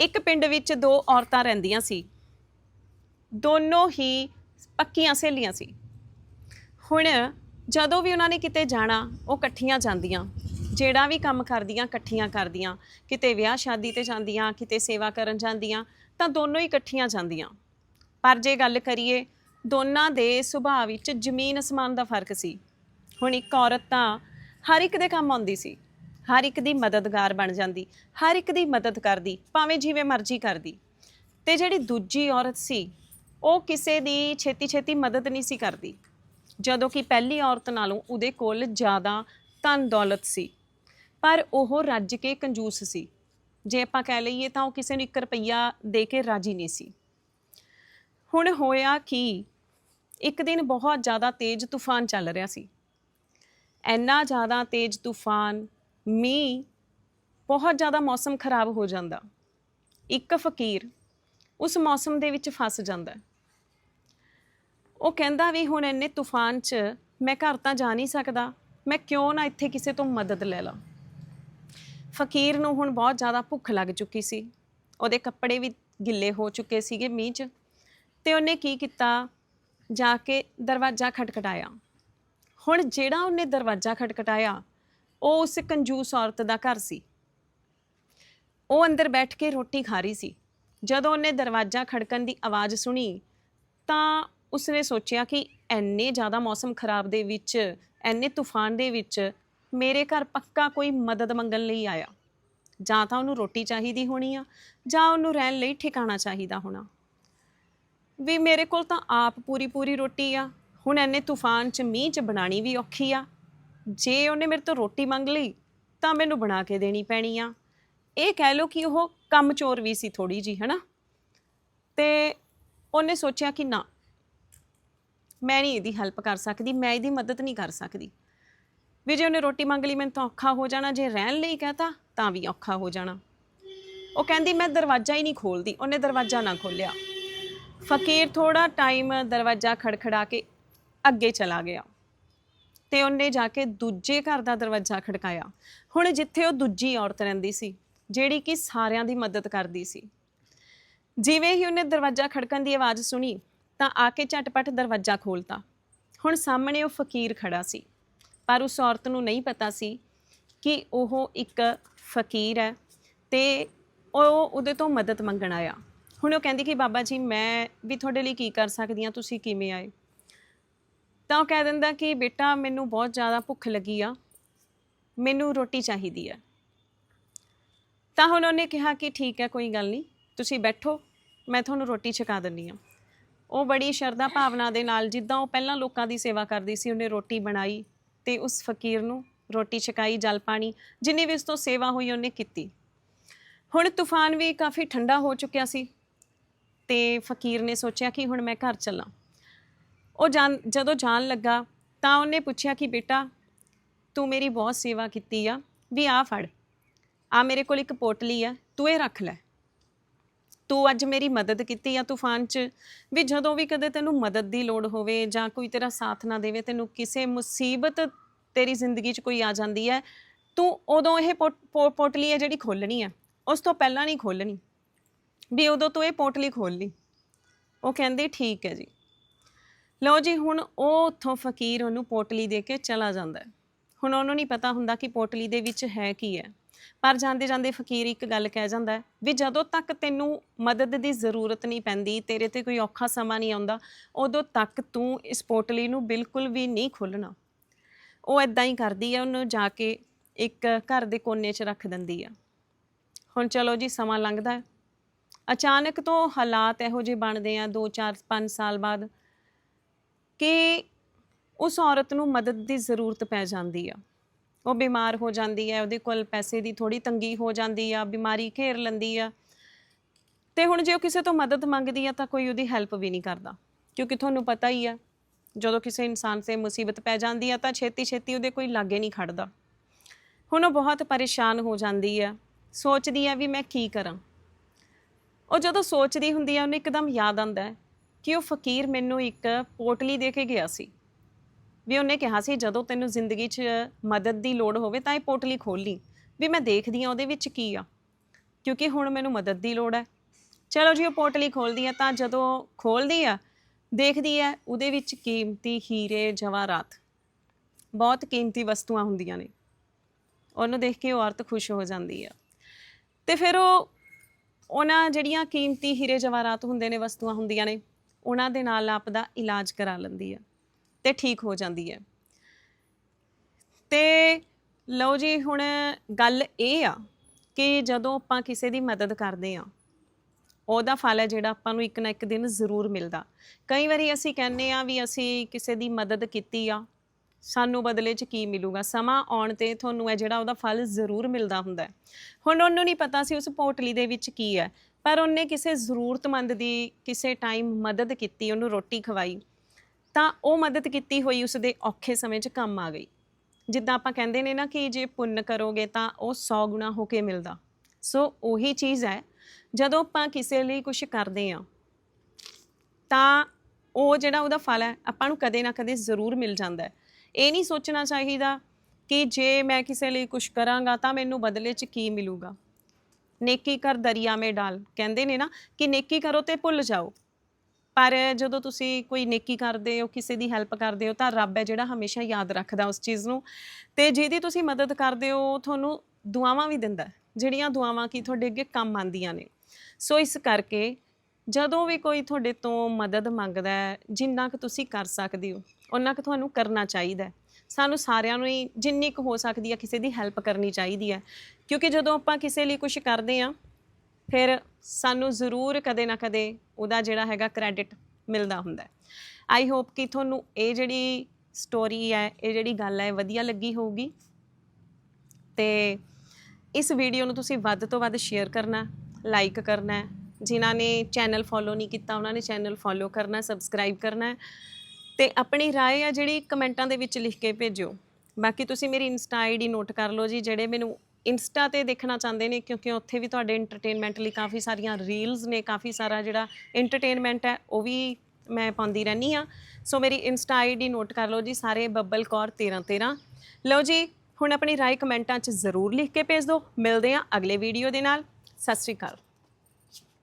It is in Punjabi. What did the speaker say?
ਇੱਕ ਪਿੰਡ ਵਿੱਚ ਦੋ ਔਰਤਾਂ ਰਹਿੰਦੀਆਂ ਸੀ। ਦੋਨੋਂ ਹੀ ਪੱਕੀਆਂ ਸਹੇਲੀਆਂ ਸੀ। ਹੁਣ ਜਦੋਂ ਵੀ ਉਹਨਾਂ ਨੇ ਕਿਤੇ ਜਾਣਾ, ਉਹ ਇਕੱਠੀਆਂ ਜਾਂਦੀਆਂ। ਜਿਹੜਾ ਵੀ ਕੰਮ ਕਰਦੀਆਂ, ਇਕੱਠੀਆਂ ਕਰਦੀਆਂ। ਕਿਤੇ ਵਿਆਹ ਸ਼ਾਦੀ ਤੇ ਜਾਂਦੀਆਂ, ਕਿਤੇ ਸੇਵਾ ਕਰਨ ਜਾਂਦੀਆਂ, ਤਾਂ ਦੋਨੋਂ ਹੀ ਇਕੱਠੀਆਂ ਜਾਂਦੀਆਂ। ਪਰ ਜੇ ਗੱਲ ਕਰੀਏ, ਦੋਨਾਂ ਦੇ ਸੁਭਾਅ ਵਿੱਚ ਜ਼ਮੀਨ ਅਸਮਾਨ ਦਾ ਫ਼ਰਕ ਸੀ। ਹੁਣ ਇੱਕ ਔਰਤ ਤਾਂ ਹਰ ਇੱਕ ਦੇ ਕੰਮ ਆਉਂਦੀ ਸੀ। ਹਰ ਇੱਕ ਦੀ ਮਦਦਗਾਰ ਬਣ ਜਾਂਦੀ, ਹਰ ਇੱਕ ਦੀ ਮਦਦ ਕਰਦੀ, ਭਾਵੇਂ ਜਿਵੇਂ ਮਰਜ਼ੀ ਕਰਦੀ। ਤੇ ਜਿਹੜੀ ਦੂਜੀ ਔਰਤ ਸੀ, ਉਹ ਕਿਸੇ ਦੀ ਛੇਤੀ ਛੇਤੀ ਮਦਦ ਨਹੀਂ ਸੀ ਕਰਦੀ। ਜਦੋਂ ਕਿ ਪਹਿਲੀ ਔਰਤ ਨਾਲੋਂ ਉਹਦੇ ਕੋਲ ਜ਼ਿਆਦਾ ਧਨ ਦੌਲਤ ਸੀ। ਪਰ ਉਹ ਰੱਜ ਕੇ ਕੰਜੂਸ ਸੀ। ਜੇ ਆਪਾਂ ਕਹਿ ਲਈਏ ਤਾਂ ਉਹ ਕਿਸੇ ਨੂੰ 1 ਰੁਪਈਆ ਦੇ ਕੇ ਰਾਜੀ ਨਹੀਂ ਸੀ। ਹੁਣ ਹੋਇਆ ਕਿ? ਇੱਕ ਦਿਨ ਬਹੁਤ ਜ਼ਿਆਦਾ ਤੇਜ਼ ਤੂਫਾਨ ਚੱਲ ਰਿਹਾ ਸੀ। ਇੰਨਾ ਜ਼ਿਆਦਾ ਤੇਜ਼ ਤੂਫਾਨ ਮੀਂਹ ਬਹੁਤ ਜ਼ਿਆਦਾ ਮੌਸਮ ਖਰਾਬ ਹੋ ਜਾਂਦਾ। ਇੱਕ ਫਕੀਰ ਉਸ ਮੌਸਮ ਦੇ ਵਿੱਚ ਫਸ ਜਾਂਦਾ। ਉਹ ਕਹਿੰਦਾ ਵੀ ਹੁਣ ਇੰਨੇ ਤੂਫਾਨ 'ਚ ਮੈਂ ਘਰ ਤਾਂ ਜਾ ਨਹੀਂ ਸਕਦਾ, ਮੈਂ ਕਿਉਂ ਨਾ ਇੱਥੇ ਕਿਸੇ ਤੋਂ ਮਦਦ ਲੈ ਲਾਂ। ਫਕੀਰ ਨੂੰ ਹੁਣ ਬਹੁਤ ਜ਼ਿਆਦਾ ਭੁੱਖ ਲੱਗ ਚੁੱਕੀ ਸੀ। ਉਹਦੇ ਕੱਪੜੇ ਵੀ ਗਿੱਲੇ ਹੋ ਚੁੱਕੇ ਸੀਗੇ ਮੀਂਹ 'ਚ ਤੇ ਉਹਨੇ ਕੀ ਕੀਤਾ? ਜਾ ਕੇ ਦਰਵਾਜ਼ਾ ਖਟਖਟਾਇਆ। ਹੁਣ ਜਿਹੜਾ ਉਹਨੇ ਦਰਵਾਜ਼ਾ ਖਟਖਟਾਇਆ ਉਹ ਉਸ ਕੰਜੂਸ ਔਰਤ ਦਾ ਘਰ ਸੀ। ਉਹ ਅੰਦਰ ਬੈਠ ਕੇ ਰੋਟੀ ਖਾ ਰਹੀ ਸੀ। ਜਦੋਂ ਉਹਨੇ ਦਰਵਾਜ਼ਾ ਖੜਕਣ ਦੀ ਆਵਾਜ਼ ਸੁਣੀ, ਤਾਂ ਉਸਨੇ ਸੋਚਿਆ ਕਿ ਐਨੇ ਜ਼ਿਆਦਾ ਮੌਸਮ ਖਰਾਬ ਦੇ ਵਿੱਚ ਐਨੇ ਤੂਫਾਨ ਦੇ ਵਿੱਚ ਮੇਰੇ ਘਰ ਪੱਕਾ ਕੋਈ ਮਦਦ ਮੰਗਣ ਲਈ ਆਇਆ। ਜਾਂ ਤਾਂ ਉਹਨੂੰ ਰੋਟੀ ਚਾਹੀਦੀ ਹੋਣੀ ਆ, ਜਾਂ ਉਹਨੂੰ ਰਹਿਣ ਲਈ ਠਿਕਾਣਾ ਚਾਹੀਦਾ ਹੋਣਾ। ਵੀ ਮੇਰੇ ਕੋਲ ਤਾਂ ਆਪ ਪੂਰੀ ਪੂਰੀ ਰੋਟੀ ਆ, ਹੁਣ ਐਨੇ ਤੂਫਾਨ 'ਚ ਮੀਂਹ 'ਚ ਬਣਾਣੀ ਵੀ ਔਖੀ ਆ। ਜੇ ਉਹਨੇ ਮੇਰੇ ਤੋਂ ਰੋਟੀ ਮੰਗ ਲਈ, ਤਾਂ ਮੈਨੂੰ ਬਣਾ ਕੇ ਦੇਣੀ ਪੈਣੀ ਆ। ਇਹ ਕਹਿ ਲਓ ਕਿ ਉਹ ਕੰਮ ਚੋਰ ਵੀ ਸੀ ਥੋੜੀ ਜੀ ਹਨਾ? ਤੇ ਉਹਨੇ ਸੋਚਿਆ ਕਿ ਨਾ, ਮੈਂ ਨਹੀਂ ਇਹਦੀ ਹੈਲਪ ਕਰ ਸਕਦੀ, ਮੈਂ ਇਹਦੀ ਮਦਦ ਨਹੀਂ ਕਰ ਸਕਦੀ। ਵੀ ਜੇ ਉਹਨੇ ਰੋਟੀ ਮੰਗ ਲਈ, ਮੈਨੂੰ ਤਾਂ ਔਖਾ ਹੋ ਜਾਣਾ, ਜੇ ਰਹਿਣ ਲਈ ਕਹਤਾ, ਤਾਂ ਵੀ ਔਖਾ ਹੋ ਜਾਣਾ। ਉਹ ਕਹਿੰਦੀ, ਮੈਂ ਦਰਵਾਜ਼ਾ ਹੀ ਨਹੀਂ ਖੋਲਦੀ, ਉਹਨੇ ਦਰਵਾਜ਼ਾ ਨਾ ਖੋਲਿਆ ਫਕੀਰ ਥੋੜਾ ਟਾਈਮ ਦਰਵਾਜ਼ਾ ਖੜਖੜਾ ਕੇ ਅੱਗੇ ਚਲਾ ਗਿਆ। ਤੇ ਉਹਨੇ ਜਾ ਕੇ ਦੂਜੇ ਘਰ ਦਾ ਦਰਵਾਜ਼ਾ ਖੜਕਾਇਆ। ਹੁਣ ਜਿੱਥੇ ਉਹ ਦੂਜੀ ਔਰਤ ਰਹਿੰਦੀ ਸੀ, ਜਿਹੜੀ ਕਿ ਸਾਰਿਆਂ ਦੀ ਮਦਦ ਕਰਦੀ ਸੀ। ਜਿਵੇਂ ਹੀ ਉਹਨੇ ਦਰਵਾਜ਼ਾ ਖੜਕਣ ਦੀ ਆਵਾਜ਼ ਸੁਣੀ, ਤਾਂ ਆ ਕੇ ਝਟਪਟ ਦਰਵਾਜ਼ਾ ਖੋਲਤਾ ਹੁਣ ਸਾਹਮਣੇ ਉਹ ਫਕੀਰ ਖੜਾ ਸੀ। ਪਰ ਉਸ ਔਰਤ ਨੂੰ ਨਹੀਂ ਪਤਾ ਸੀ ਕਿ ਉਹ ਇੱਕ ਫਕੀਰ ਹੈ ਤੇ ਉਹ ਉਹਦੇ ਤੋਂ ਮਦਦ ਮੰਗਣ ਆਇਆ। ਹੁਣ ਉਹ ਕਹਿੰਦੀ ਕਿ, ਬਾਬਾ ਜੀ, ਮੈਂ ਵੀ ਤੁਹਾਡੇ ਲਈ ਕੀ ਕਰ ਸਕਦੀ ਹਾਂ? ਤੁਸੀਂ ਕਿਵੇਂ ਆਏ? ਤਾਂ ਉਹ ਕਹਿ ਦਿੰਦਾ ਕਿ ਬੇਟਾ, ਮੈਨੂੰ ਬਹੁਤ ਜ਼ਿਆਦਾ ਭੁੱਖ ਲੱਗੀ ਆ। ਮੈਨੂੰ ਰੋਟੀ ਚਾਹੀਦੀ ਹੈ ਤਾਂ ਹੁਣ ਉਹਨੇ ਕਿਹਾ ਕਿ ਠੀਕ ਹੈ, ਕੋਈ ਗੱਲ ਨਹੀਂ, ਤੁਸੀਂ ਬੈਠੋ, ਮੈਂ ਤੁਹਾਨੂੰ ਰੋਟੀ ਛਕਾ ਦਿੰਦੀ ਆ ਉਹ ਬੜੀ ਸ਼ਰਧਾ ਭਾਵਨਾ ਦੇ ਨਾਲ, ਜਿੱਦਾਂ ਉਹ ਪਹਿਲਾਂ ਲੋਕਾਂ ਦੀ ਸੇਵਾ ਕਰਦੀ ਸੀ, ਉਹਨੇ ਰੋਟੀ ਬਣਾਈ ਤੇ ਉਸ ਫਕੀਰ ਨੂੰ ਰੋਟੀ ਛਕਾਈ, ਜਲ ਪਾਣੀ, ਜਿੰਨੀ ਵੀ ਉਸ ਤੋਂ ਸੇਵਾ ਹੋਈ ਉਹਨੇ ਕੀਤੀ। ਹੁਣ ਤੂਫਾਨ ਵੀ ਕਾਫੀ ਠੰਡਾ ਹੋ ਚੁੱਕਿਆ ਸੀ ਤੇ ਫਕੀਰ ਨੇ ਸੋਚਿਆ ਕਿ ਹੁਣ ਮੈਂ ਘਰ ਚੱਲਾਂ। ਉਹ ਜਾਣ, ਜਦੋਂ ਜਾਣ ਲੱਗਾ ਤਾਂ ਉਹਨੇ ਪੁੱਛਿਆ ਕਿ ਬੇਟਾ, ਤੂੰ ਮੇਰੀ ਬਹੁਤ ਸੇਵਾ ਕੀਤੀ ਆ, ਵੀ ਆ ਫੜ ਆ ਮੇਰੇ ਕੋਲ ਇੱਕ ਪੋਟਲੀ ਆ, ਤੂੰ ਇਹ ਰੱਖ ਲੈ। ਤੂੰ ਅੱਜ ਮੇਰੀ ਮਦਦ ਕੀਤੀ ਆ ਤੂਫਾਨ 'ਚ, ਵੀ ਜਦੋਂ ਵੀ ਕਦੇ ਤੈਨੂੰ ਮਦਦ ਦੀ ਲੋੜ ਹੋਵੇ ਜਾਂ ਕੋਈ ਤੇਰਾ ਸਾਥ ਨਾ ਦੇਵੇ, ਤੈਨੂੰ ਕਿਸੇ ਮੁਸੀਬਤ ਤੇਰੀ ਜ਼ਿੰਦਗੀ 'ਚ ਕੋਈ ਆ ਜਾਂਦੀ ਹੈ, ਤੂੰ ਉਦੋਂ ਇਹ ਪੋਟ- ਪੋ- ਪੋਟਲੀ ਹੈ ਜਿਹੜੀ ਖੋਲਣੀ ਹੈ ਉਸ ਤੋਂ ਪਹਿਲਾਂ ਨਹੀਂ ਖੋਲਣੀ ਵੀ ਉਦੋਂ ਤੂੰ ਇਹ ਪੋਟਲੀ ਖੋਲ ਲਈ। ਉਹ ਕਹਿੰਦੇ, ਠੀਕ ਹੈ ਜੀ। ਲਓ ਜੀ, ਹੁਣ ਉਹ ਉੱਥੋਂ ਫਕੀਰ ਉਹਨੂੰ ਪੋਟਲੀ ਦੇ ਕੇ ਚਲਾ ਜਾਂਦਾ ਹੈ। ਹੁਣ ਉਹਨੂੰ ਨਹੀਂ ਪਤਾ ਹੁੰਦਾ ਕਿ ਪੋਟਲੀ ਦੇ ਵਿੱਚ ਹੈ ਕੀ ਹੈ। ਪਰ ਜਾਂਦੇ ਜਾਂਦੇ ਫਕੀਰ ਇੱਕ ਗੱਲ ਕਹਿ ਜਾਂਦਾ ਹੈ ਵੀ ਜਦੋਂ ਤੱਕ ਤੈਨੂੰ ਮਦਦ ਦੀ ਜ਼ਰੂਰਤ ਨਹੀਂ ਪੈਂਦੀ, ਤੇਰੇ ਤੇ ਕੋਈ ਔਖਾ ਸਮਾਂ ਨਹੀਂ ਆਉਂਦਾ, ਉਦੋਂ ਤੱਕ ਤੂੰ ਇਸ ਪੋਟਲੀ ਨੂੰ ਬਿਲਕੁਲ ਵੀ ਨਹੀਂ ਖੋਲਣਾ ਉਹ ਇਦਾਂ ਹੀ ਕਰਦੀ ਹੈ, ਉਹਨੂੰ ਜਾ ਕੇ ਇੱਕ ਘਰ ਦੇ ਕੋਨੇ 'ਚ ਰੱਖ ਦਿੰਦੀ ਆ ਹੁਣ ਚਲੋ ਜੀ, ਸਮਾਂ ਲੰਘਦਾ ਹੈ। ਅਚਾਨਕ ਤੋਂ ਹਾਲਾਤ ਇਹੋ ਜਿਹੇ ਬਣਦੇ ਆ 2 4 5 ਸਾਲ ਬਾਅਦ ਕਿ ਉਸ ਔਰਤ ਨੂੰ ਮਦਦ ਦੀ ਜ਼ਰੂਰਤ ਪੈ ਜਾਂਦੀ ਆ। ਉਹ ਬਿਮਾਰ ਹੋ ਜਾਂਦੀ ਹੈ ਉਹਦੇ ਕੋਲ ਪੈਸੇ ਦੀ ਥੋੜੀ ਤੰਗੀ ਹੋ ਜਾਂਦੀ ਆ, ਬਿਮਾਰੀ ਘੇਰ ਲੈਂਦੀ ਆ। ਤੇ ਹੁਣ ਜੇ ਉਹ ਕਿਸੇ ਤੋਂ ਮਦਦ ਮੰਗਦੀ ਆ ਤਾਂ ਕੋਈ ਉਹਦੀ ਹੈਲਪ ਵੀ ਨਹੀਂ ਕਰਦਾ। ਕਿਉਂਕਿ ਤੁਹਾਨੂੰ ਪਤਾ ਹੀ ਆ, ਜਦੋਂ ਕਿਸੇ ਇਨਸਾਨ ਤੇ ਮੁਸੀਬਤ ਪੈ ਜਾਂਦੀ ਆ ਤਾਂ ਛੇਤੀ ਛੇਤੀ ਉਹਦੇ ਕੋਈ ਲਾਗੇ ਨਹੀਂ ਖੜਦਾ। ਹੁਣ ਉਹ ਬਹੁਤ ਪਰੇਸ਼ਾਨ ਹੋ ਜਾਂਦੀ ਆ, ਸੋਚਦੀ ਆ ਵੀ ਮੈਂ ਕੀ ਕਰਾਂ। ਉਹ ਜਦੋਂ ਸੋਚਦੀ ਹੁੰਦੀ ਆ, ਉਹਨੂੰ ਇੱਕਦਮ ਯਾਦ ਆਉਂਦਾ ਹੈ ਕਿ ਉਹ ਫਕੀਰ ਮੈਨੂੰ ਇੱਕ ਪੋਟਲੀ ਦੇ ਕੇ ਗਿਆ ਸੀ। ਵੀ ਉਹਨੇ ਕਿਹਾ ਸੀ, ਜਦੋਂ ਤੈਨੂੰ ਜ਼ਿੰਦਗੀ 'ਚ ਮਦਦ ਦੀ ਲੋੜ ਹੋਵੇ ਤਾਂ ਇਹ ਪੋਟਲੀ ਖੋਲ ਲਈ। ਵੀ ਮੈਂ ਦੇਖਦੀ ਆ ਉਹਦੇ ਵਿੱਚ ਕੀ ਆ। ਕਿਉਂਕਿ ਹੁਣ ਮੈਨੂੰ ਮਦਦ ਦੀ ਲੋੜ ਹੈ। ਚਲੋ ਜੀ, ਉਹ ਪੋਟਲੀ ਖੋਲਦੀ ਹੈ ਤਾਂ ਜਦੋਂ ਖੋਲਦੀ ਆ, ਦੇਖਦੀ ਹੈ ਉਹਦੇ ਵਿੱਚ ਕੀਮਤੀ ਹੀਰੇ ਜਵਾਹਰਾਤ ਬਹੁਤ ਕੀਮਤੀ ਵਸਤੂਆਂ ਹੁੰਦੀਆਂ ਨੇ। ਉਹਨੂੰ ਦੇਖ ਕੇ ਉਹ ਔਰਤ ਖੁਸ਼ ਹੋ ਜਾਂਦੀ ਆ। ਤੇ ਫਿਰ ਉਹ, ਉਹਨਾਂ ਜਿਹੜੀਆਂ ਕੀਮਤੀ ਹੀਰੇ ਜਵਾਹਰਾਤ ਹੁੰਦੇ ਨੇ, ਵਸਤੂਆਂ ਹੁੰਦੀਆਂ ਨੇ ਉਹਨਾਂ ਦੇ ਨਾਲ ਆਪਦਾ ਇਲਾਜ ਕਰਾ ਲੈਂਦੀ ਹੈ ਤੇ ਠੀਕ ਹੋ ਜਾਂਦੀ ਹੈ। ਤੇ ਲਓ ਜੀ, ਹੁਣ ਗੱਲ ਇਹ ਆ ਕਿ ਜਦੋਂ ਆਪਾਂ ਕਿਸੇ ਦੀ ਮਦਦ ਕਰਦੇ ਆ ਉਹਦਾ ਫਲ ਹੈ ਜਿਹੜਾ ਆਪਾਂ ਨੂੰ ਇੱਕ ਨਾ ਇੱਕ ਦਿਨ ਜ਼ਰੂਰ ਮਿਲਦਾ। ਕਈ ਵਾਰੀ ਅਸੀਂ ਕਹਿੰਦੇ ਆ ਵੀ ਅਸੀਂ ਕਿਸੇ ਦੀ ਮਦਦ ਕੀਤੀ ਆ, ਸਾਨੂੰ ਬਦਲੇ 'ਚ ਕੀ ਮਿਲੂਗਾ? ਸਮਾਂ ਆਉਣ ਤੇ ਤੁਹਾਨੂੰ ਇਹ ਜਿਹੜਾ ਉਹਦਾ ਫਲ ਜ਼ਰੂਰ ਮਿਲਦਾ ਹੁੰਦਾ ਹੁਣ ਉਹਨੂੰ ਨਹੀਂ ਪਤਾ ਸੀ ਉਸ ਪੋਟਲੀ ਦੇ ਵਿੱਚ ਕੀ ਹੈ। ਪਰ ਉਹਨੇ ਕਿਸੇ ਜ਼ਰੂਰਤਮੰਦ ਦੀ ਕਿਸੇ ਟਾਈਮ ਮਦਦ ਕੀਤੀ, ਉਹਨੂੰ ਰੋਟੀ ਖਵਾਈ, ਤਾਂ ਉਹ ਮਦਦ ਕੀਤੀ ਹੋਈ ਉਸਦੇ ਔਖੇ ਸਮੇਂ 'ਚ ਕੰਮ ਆ ਗਈ। ਜਿੱਦਾਂ ਆਪਾਂ ਕਹਿੰਦੇ ਨੇ ਨਾ ਕਿ ਜੇ ਪੁੰਨ ਕਰੋਗੇ ਤਾਂ ਉਹ 100 ਗੁਣਾ ਹੋ ਕੇ ਮਿਲਦਾ। ਸੋ ਉਹੀ ਚੀਜ਼ ਹੈ, ਜਦੋਂ ਆਪਾਂ ਕਿਸੇ ਲਈ ਕੁਝ ਕਰਦੇ ਆ ਤਾਂ ਉਹ ਜਿਹੜਾ ਉਹਦਾ ਫਲ ਹੈ, ਆਪਾਂ ਨੂੰ ਕਦੇ ਨਾ ਕਦੇ ਜ਼ਰੂਰ ਮਿਲ ਜਾਂਦਾ ਹੈ। ਇਹ ਨਹੀਂ ਸੋਚਣਾ ਚਾਹੀਦਾ ਕਿ ਜੇ ਮੈਂ ਕਿਸੇ ਲਈ ਕੁਝ ਕਰਾਂਗਾ ਤਾਂ ਮੈਨੂੰ ਬਦਲੇ 'ਚ ਕੀ ਮਿਲੂਗਾ। ਨੇਕੀ ਕਰ ਦਰਿਆ ਮੇ ਡਾਲ। ਕਹਿੰਦੇ ਨੇ ਨਾ ਕਿ ਨੇਕੀ ਕਰੋ ਤੇ ਭੁੱਲ ਜਾਓ। ਪਰ ਜਦੋਂ ਤੁਸੀਂ ਕੋਈ ਨੇਕੀ ਕਰਦੇ ਹੋ, ਕਿਸੇ ਦੀ ਹੈਲਪ ਕਰਦੇ ਹੋ, ਤਾਂ ਰੱਬ ਹੈ ਜਿਹੜਾ ਹਮੇਸ਼ਾ ਯਾਦ ਰੱਖਦਾ ਉਸ ਚੀਜ਼ ਨੂੰ। ਤੇ ਜਿਹਦੀ ਤੁਸੀਂ ਮਦਦ ਕਰਦੇ ਹੋ, ਉਹ ਤੁਹਾਨੂੰ ਦੁਆਵਾਂ ਵੀ ਦਿੰਦਾ ਜਿਹੜੀਆਂ ਦੁਆਵਾਂ ਕੀ ਤੁਹਾਡੇ ਅੱਗੇ ਕੰਮ ਆਉਂਦੀਆਂ ਨੇ। ਸੋ ਇਸ ਕਰਕੇ ਜਦੋਂ ਵੀ ਕੋਈ ਤੁਹਾਡੇ ਤੋਂ ਮਦਦ ਮੰਗਦਾ ਹੈ, ਜਿੰਨਾ ਕੁ ਤੁਸੀਂ ਕਰ ਸਕਦੇ ਹੋ ਉਹਨਾਂ ਕੁ ਤੁਹਾਨੂੰ ਕਰਨਾ ਚਾਹੀਦਾ ਹੈ। ਸਾਨੂੰ ਸਾਰਿਆਂ ਨੂੰ ਹੀ ਜਿੰਨੀ ਕੁ ਹੋ ਸਕਦੀ ਹੈ ਕਿਸੇ ਦੀ ਹੈਲਪ ਕਰਨੀ ਚਾਹੀਦੀ ਹੈ ਕਿਉਂਕਿ ਜਦੋਂ ਆਪਾਂ ਕਿਸੇ ਲਈ ਕੁਝ ਕਰਦੇ ਹਾਂ ਫਿਰ ਸਾਨੂੰ ਜ਼ਰੂਰ ਕਦੇ ਨਾ ਕਦੇ ਉਹਦਾ ਜਿਹੜਾ ਹੈਗਾ ਕ੍ਰੈਡਿਟ ਮਿਲਦਾ ਹੁੰਦਾ ਹੈ। ਆਈ ਹੋਪ ਕਿ ਤੁਹਾਨੂੰ ਇਹ ਜਿਹੜੀ ਸਟੋਰੀ ਹੈ, ਇਹ ਜਿਹੜੀ ਗੱਲ ਹੈ ਵਧੀਆ ਲੱਗੀ ਹੋਊਗੀ। ਤੇ ਇਸ ਵੀਡੀਓ ਨੂੰ ਤੁਸੀਂ ਵੱਧ ਤੋਂ ਵੱਧ ਸ਼ੇਅਰ ਕਰਨਾ ਲਾਈਕ ਕਰਨਾ ਹੈ। ਜਿਨ੍ਹਾਂ ਨੇ ਚੈਨਲ ਫੋਲੋ ਨਹੀਂ ਕੀਤਾ, ਉਹਨਾਂ ਨੇ ਚੈਨਲ ਫੋਲੋ ਕਰਨਾ ਸਬਸਕ੍ਰਾਈਬ ਕਰਨਾ ਤੇ ਆਪਣੀ رائے ਆ ਜਿਹੜੀ ਕਮੈਂਟਾਂ ਦੇ ਵਿੱਚ ਲਿਖ ਕੇ ਭੇਜਿਓ ਬਾਕੀ ਤੁਸੀਂ ਮੇਰੀ ਇੰਸਟਾ ਆਈਡੀ ਨੋਟ ਕਰ ਲਓ ਜੀ ਜਿਹੜੇ ਮੈਨੂੰ ਇੰਸਟਾ ਤੇ ਦੇਖਣਾ ਚਾਹੁੰਦੇ ਨੇ ਕਿਉਂਕਿ ਉੱਥੇ ਵੀ ਤੁਹਾਡੇ ਐਂਟਰਟੇਨਮੈਂਟ ਲਈ ਕਾਫੀ ਸਾਰੀਆਂ ਰੀਲਸ ਨੇ ਕਾਫੀ ਸਾਰਾ ਜਿਹੜਾ ਐਂਟਰਟੇਨਮੈਂਟ ਹੈ ਉਹ ਵੀ ਮੈਂ ਪਾਉਂਦੀ ਰਹਿੰਦੀ ਆ ਸੋ ਮੇਰੀ ਇੰਸਟਾ ਆਈਡੀ ਨੋਟ ਕਰ ਲਓ ਜੀ ਸਾਰੇ ਬੱਬਲ ਕੌਰ 1313 ਲਓ ਜੀ ਹੁਣ ਆਪਣੀ ਰਾਏ ਕਮੈਂਟਾਂ 'ਚ ਜ਼ਰੂਰ ਲਿਖ ਕੇ ਭੇਜ ਦਿਓ ਮਿਲਦੇ ਆ ਅਗਲੇ ਵੀਡੀਓ ਦੇ ਨਾਲ ਸਤਿ ਸ਼੍ਰੀ ਅਕਾਲ